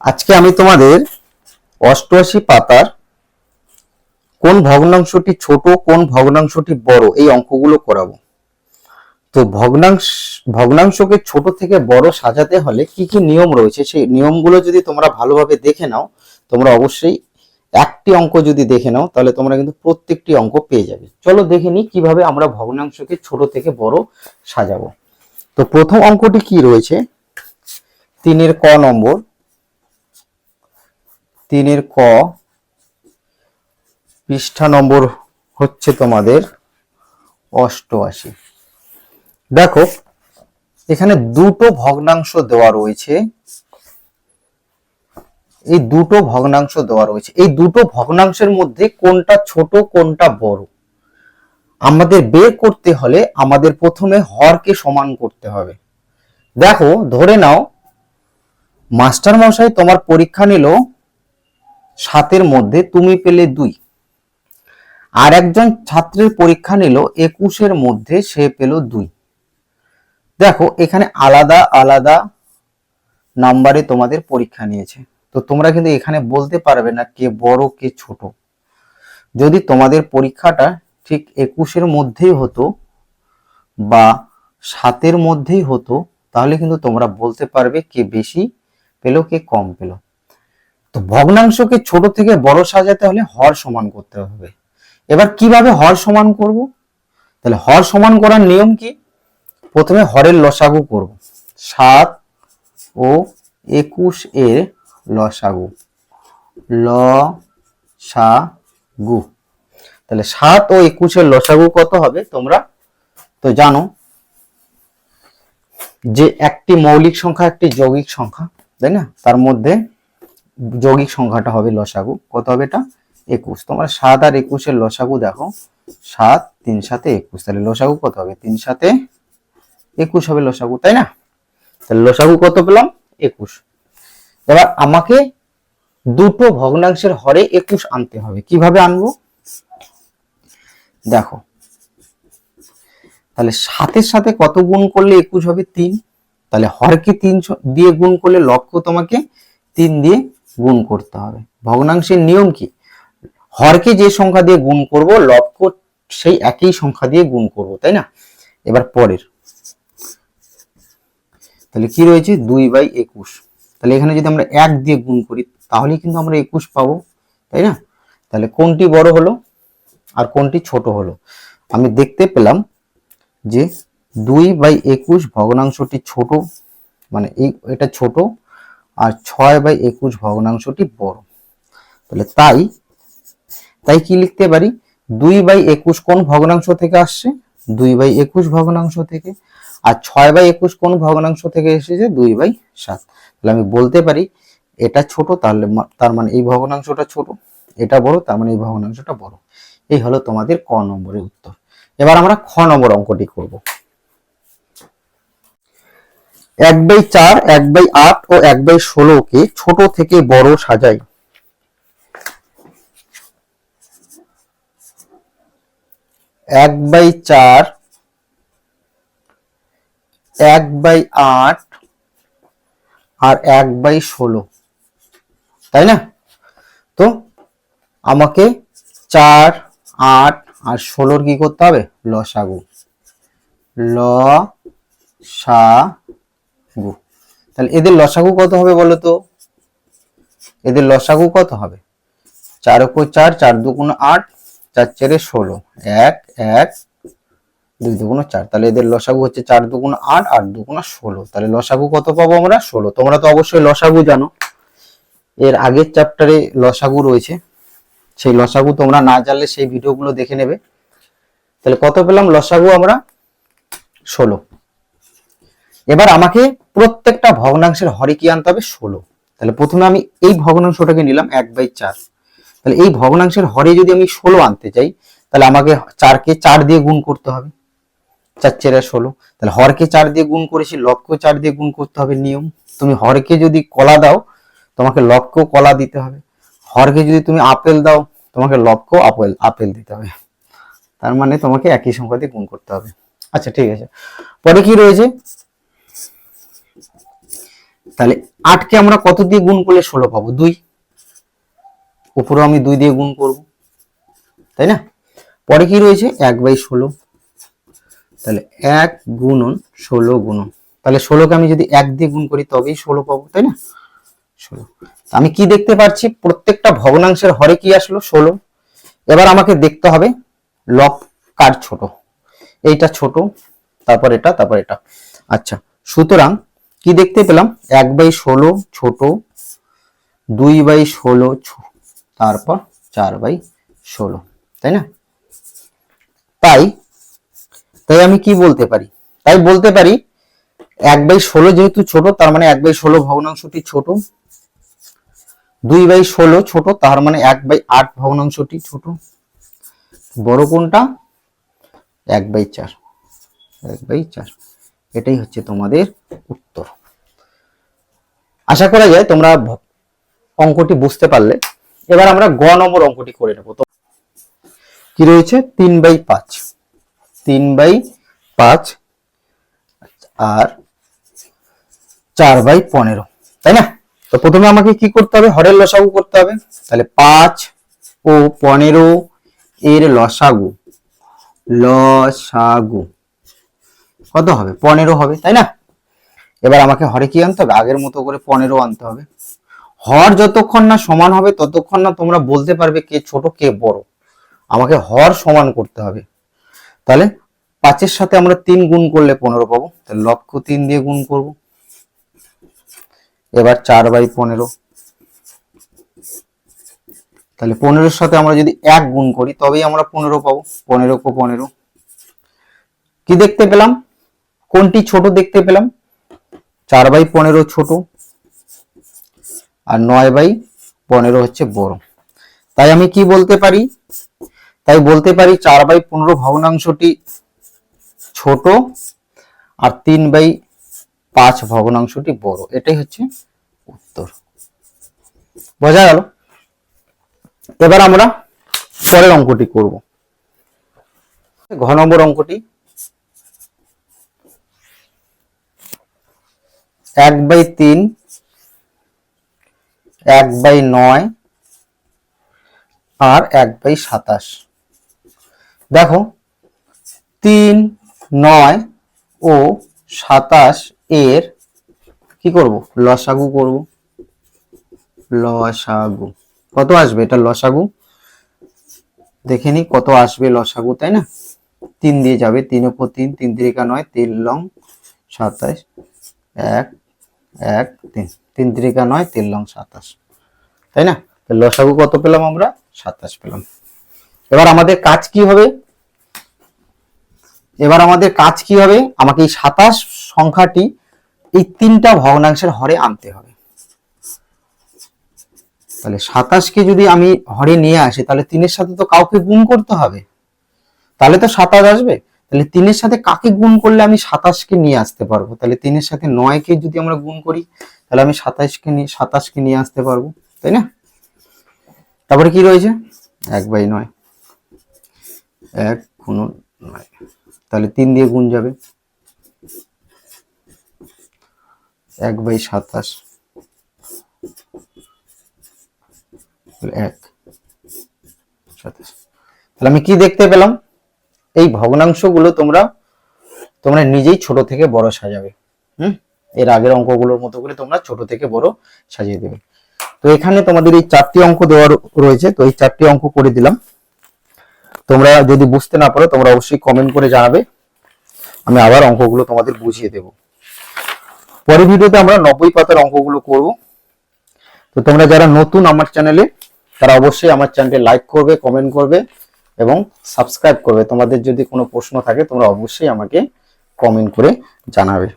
আজকে আমি তোমাদের অষ্টআশি পাতার কোন ভগ্নাংশটি ছোট, কোন ভগ্নাংশটি বড়, এই অঙ্কগুলো করাবো। তো ভগ্নাংশ, ভগ্নাংশকে ছোট থেকে বড় সাজাতে হলে কি কি নিয়ম রয়েছে? সেই নিয়মগুলো যদি তোমরা ভালোভাবে দেখে নাও, তোমরা অবশ্যই একটি অঙ্ক যদি দেখে নাও, তাহলে তোমরা কিন্তু প্রত্যেকটি অঙ্ক পেয়ে যাবে। চলো দেখে নিই কীভাবে আমরা ভগ্নাংশকে ছোট থেকে বড় সাজাবো। তো প্রথম অঙ্কটি কি রয়েছে? তিনের ক নম্বর। তিনের ক পৃষ্ঠা নম্বর হচ্ছে তোমাদের অষ্টআশি। দেখো, এখানে দুটো ভগ্নাংশ দেওয়া রয়েছে। এই দুটো ভগ্নাংশ দেওয়া রয়েছে। এই দুটো ভগ্নাংশের মধ্যে কোনটা ছোট, কোনটা বড়? আমাদের বের করতে হলে আমাদের প্রথমে হরকে সমান করতে হবে। দেখো, ধরে নাও মাস্টার মশাই তোমার পরীক্ষা নিল সাতের মধ্যে তুমি পেলে দুই। আর একজন ছাত্রের পরীক্ষা নিল, একুশের মধ্যে সে পেল দুই। দেখো, এখানে আলাদা আলাদা নাম্বারে তোমাদের পরীক্ষা নিয়েছে। তো তোমরা কিন্তু এখানে বলতে পারবে না কে বড়, কে ছোট। যদি তোমাদের পরীক্ষাটা ঠিক একুশের মধ্যেই হতো বা সাতের মধ্যেই হতো, তাহলে কিন্তু তোমরা বলতে পারবে কে বেশি পেল, কে কম পেল। তো ভগ্নাংশকে ছোট থেকে বড় সাজাতে হলে হর সমান করতে হবে। এবার কীভাবে হর সমান করব? তাহলে হর সমান করার নিয়ম কি? প্রথমে হরের লসাগু করব। সাত ও একুশ এর লসাগু। ল, সা, গু। তাহলে সাত ও একুশের লসাগু কত হবে তোমরা? তো জানো যে একটি মৌলিক সংখ্যা, একটি যৌগিক সংখ্যা, তাই না? তার মধ্যে যৌগিক সংখ্যাটা হবে লসাগু। কত হবে এটা? একুশ। তোমরা সাত আর একুশের লসাগু দেখো। সাত, তিন সাথে একুশ। তাহলে লসাগু কত হবে? তিন সাথে একুশ হবে লসাগু, তাই না? তাহলে লসাগু কত পেলাম? একুশ। এবার আমাকে দুটো ভগ্নাংশের হরে একুশ আনতে হবে। কীভাবে আনব? দেখো। তাহলে সাতের সাথে কত গুণ করলে একুশ হবে? তিন। তাহলে হরকে তিন দিয়ে গুণ করলে লক্ষ্য তোমাকে তিন দিয়ে গুণ করতে হবে। ভগ্নাংশের নিয়ম কি? হরকে যে সংখ্যা দিয়ে গুণ করব লক্ষ্য সেই একই সংখ্যা দিয়ে গুণ করব, তাই না? এবার পরের। তাহলে কি রয়েছে? দুই বাই একুশ। তাহলে এখানে যদি আমরা এক দিয়ে গুণ করি তাহলে কিন্তু আমরা একুশ পাবো, তাই না? তাহলে কোনটি বড় হলো আর কোনটি ছোট হলো? আমি দেখতে পেলাম যে দুই বাই একুশ ভগ্নাংশটি ছোট মানে এই, এটা ছোট আর ছয় বাই একুশ ভগ্নাংশটি বড়। তাহলে তাই তাই কি লিখতে পারি? দুই বাই একুশ কোন ভগ্নাংশ থেকে আসছে, দুই বাই একুশ ভগ্নাংশ থেকে, আর ছয় বাই একুশ কোন ভগ্নাংশ থেকে এসেছে দুই বাই সাত। তাহলে আমি বলতে পারি, এটা ছোট, তাহলে তার মানে এই ভগ্নাংশটা ছোট, এটা বড়, তার মানে এই ভগ্নাংশটা বড়। এই হলো তোমাদের ক নম্বরের উত্তর। এবার আমরা খ নম্বর অঙ্কটি করব। এক বাই চার, এক বাই আট ও এক বাই ষোলোকে ছোট থেকে বড় সাজাই। এক বাই চার, এক বাই আট আর এক বাই ষোলো। তাই না? তো আমাকে চার, আট আর ষোলোর কি করতে হবে? লসাগু। ল সা গু। তাহলে এদের লসাগু কত হবে বলো তো এদের লসাগু কত হবে? চার ওপর চার চার দুগুণ আট, চার চারে ষোলো। এক এক, দুই দুগুণ চার। তাহলে এদের লসাগু হচ্ছে চার দুগুণ আট আট দুগুণ ষোলো। তাহলে লসাগু কত পাবো আমরা? ষোলো। তোমরা তো অবশ্যই লসাগু জানো। এর আগের চ্যাপ্টারে লসাগু রয়েছে। সেই লসাগু তোমরা না জানলে সেই ভিডিওগুলো দেখে নেবে। তাহলে কত পেলাম? লসাগু আমরা ষোলো। এবার আমাকে প্রত্যেকটা ভগ্নাংশের হরে কি আনতে হবে? ষোলো। তাহলে প্রথমে আমি এই ভগ্নাংশটাকে নিলাম এক বাই চার। তাহলে এই ভগ্নাংশের হরে যদি আমি ষোলো আনতে চাই, তাহলে আমাকে চারকে চার দিয়ে গুণ করতে হবে। চার চেরা ষোলো। তাহলে হরকে চার দিয়ে গুণ করেছি, লক্ষ্য চার দিয়ে গুণ করতে হবে নিয়ম। তুমি হরকে যদি কলা দাও, তোমাকে লক্ষ্য কলা দিতে হবে। হরকে যদি তুমি আপেল দাও, তোমাকে লক্ষ্য আপেল আপেল দিতে হবে। তার মানে তোমাকে একই সংখ্যা দিয়ে গুণ করতে হবে। আচ্ছা ঠিক আছে। পরে কি রয়েছে? তাহলে আটকে আমরা কত দিয়ে গুণ করলে ষোলো পাবো? দুই। উপরে আমি দুই দিয়ে গুণ করব। তাই না? পরে কি রয়েছে? এক বাই ষোলো। তাহলে এক গুণন ষোলো গুণন। তাহলে ষোলোকে আমি যদি এক দিয়ে গুণ করি, তবেই ষোলো পাবো, তাই না? ষোলো। আমি কি দেখতে পাচ্ছি? প্রত্যেকটা ভগ্নাংশের হরে কি আসলো? ষোলো। এবার আমাকে দেখতে হবে লব কার ছোট। এইটা ছোট, তারপর এটা তারপর এটা। আচ্ছা সুতরাং কি দেখতে পেলাম? এক বাই ষোলো ছোট, দুই বাই ষোলো তারপর চার বাই ষোলো, তাই না? তাই তাই আমি কি বলতে পারি? তাই বলতে পারি, এক বাই ষোলো যেহেতু ছোট, তার মানে এক বাই ষোলো ভগ্নাংশটি ছোট। দুই বাই ষোলো ছোট, তার মানে এক বাই আট ভগ্নাংশটি ছোট। বড় কোনটা? এক বাই চার, এক বাই চার। এটাই হচ্ছে তোমাদের উত্তর। আশা করা যায় তোমরা অঙ্কটি বুঝতে পারলে। এবার আমরা গ নম্বর অঙ্কটি করে নেব। তো কি রয়েছে? তিন বাই পাঁচ। তিন বাই পাঁচ আর চার বাই পনেরো। তাই না? তো প্রথমে আমাকে কি করতে হবে? হরের লসাগু করতে হবে। তাহলে পাঁচ ও পনেরো এর লসাগু। লসাগু। কত হবে? পনেরো হবে, তাই না? এবার আমাকে হরে কি আনতে হবে? আগের মতো করে পনেরো আনতে হবে। হর যতক্ষণ না সমান হবে, ততক্ষণ না তোমরা বলতে পারবে কে ছোট, কে বড়। আমাকে হর সমান করতে হবে। তাহলে পাঁচের সাথে আমরা তিন গুণ করলে পনেরো পাবো। তাহলে লক্ষ তিন দিয়ে গুণ করব। এবার চার বাই পনেরো। তাহলে পনেরোর সাথে আমরা যদি এক গুণ করি, তবেই আমরা পনেরো পাবো। পনেরো কো পনেরো। কি দেখতে পেলাম? কোনটি ছোট দেখতে পেলাম? চার বাই পনেরো ছোট আর নয় বাই পনেরো হচ্ছে বড়। তাই আমি কি বলতে পারি? তাই বলতে পারি চার বাই পনেরো ভগ্নাংশটি ছোট আর তিন বাই পাঁচ ভগ্নাংশটি বড়। এটাই হচ্ছে উত্তর। বোঝা গেল? এবার আমরা পরের অঙ্কটি করব। ঘ নম্বর অঙ্কটি। এক বাই তিন, এক বাই নয়, আর এক বাই সাতাশ। দেখো, তিন, নয় ও সাতাশ এর কি করব? লসাগু করব। লসাগু। কত আসবে এটা লসাগু? দেখে নি কত আসবে লসাগু, তাই না? তিন দিয়ে যাবে, তিন উপর তিন তিন তিরিকা নয়, তিন লং সাতাশ, এক এক, তিন তিন তিরিকা নয়, তিন লং সাতাশ। তাই না? লসাগু কত পেলাম আমরা? সাতাশ পেলাম। এবার আমাদের কাজ কি হবে? এবার আমাদের কাজ কি হবে? আমাকে এই সাতাশ সংখ্যাটি এই তিনটা ভগ্নাংশের হরে আনতে হবে। তাহলে সাতাশকে যদি আমি হরে নিয়ে আসি, তাহলে তিনের সাথে তো কাউকে গুণ করতে হবে। তাহলে তো সাতাশ আসবে। তাহলে তিনের সাথে কাকে গুণ করলে আমি সাতাশকে নিয়ে আসতে পারব? তাহলে তিনের সাথে নয়কে যদি আমরা গুণ করি, তাহলে আমি সাতাশকে নিয়ে সাতাশকে নিয়ে আসতে পারব, তাই না? তারপরে কি রয়েছে? এক বাই নয়। এক গুণ নয়। তাহলে তিন দিয়ে গুণ যাবে। এক বাই সাতাশ। এক। সাতাশ। তাহলে আমি কি দেখতে পেলাম? এই ভগ্নাংশগুলো তোমরা তোমরা নিজেই ছোট থেকে বড় সাজাবে। হুম? এর আগের অঙ্কগুলোর মতো করে তোমরা ছোট থেকে বড় সাজিয়ে দেবে। তো এখানে তোমাদের এই চারটি অঙ্ক দেওয়া রয়েছে, তো এই চারটি অঙ্ক করে দিলাম। তোমরা যদি বুঝতে না পারো, তোমরা অবশ্যই কমেন্ট করে জানাবে। আমি আবার অঙ্কগুলো তোমাদের বুঝিয়ে দেব। পরের ভিডিওতে আমরা নব্বই পাতার অঙ্কগুলো করব। তো তোমরা যারা নতুন আমার চ্যানেলে তারা অবশ্যই আমার চ্যানেলটি লাইক করবে কমেন্ট করবে। এবং সাবস্ক্রাইব করবে। তোমাদের যদি কোনো প্রশ্ন থাকে তোমরা অবশ্যই আমাকে কমেন্ট করে জানাবে।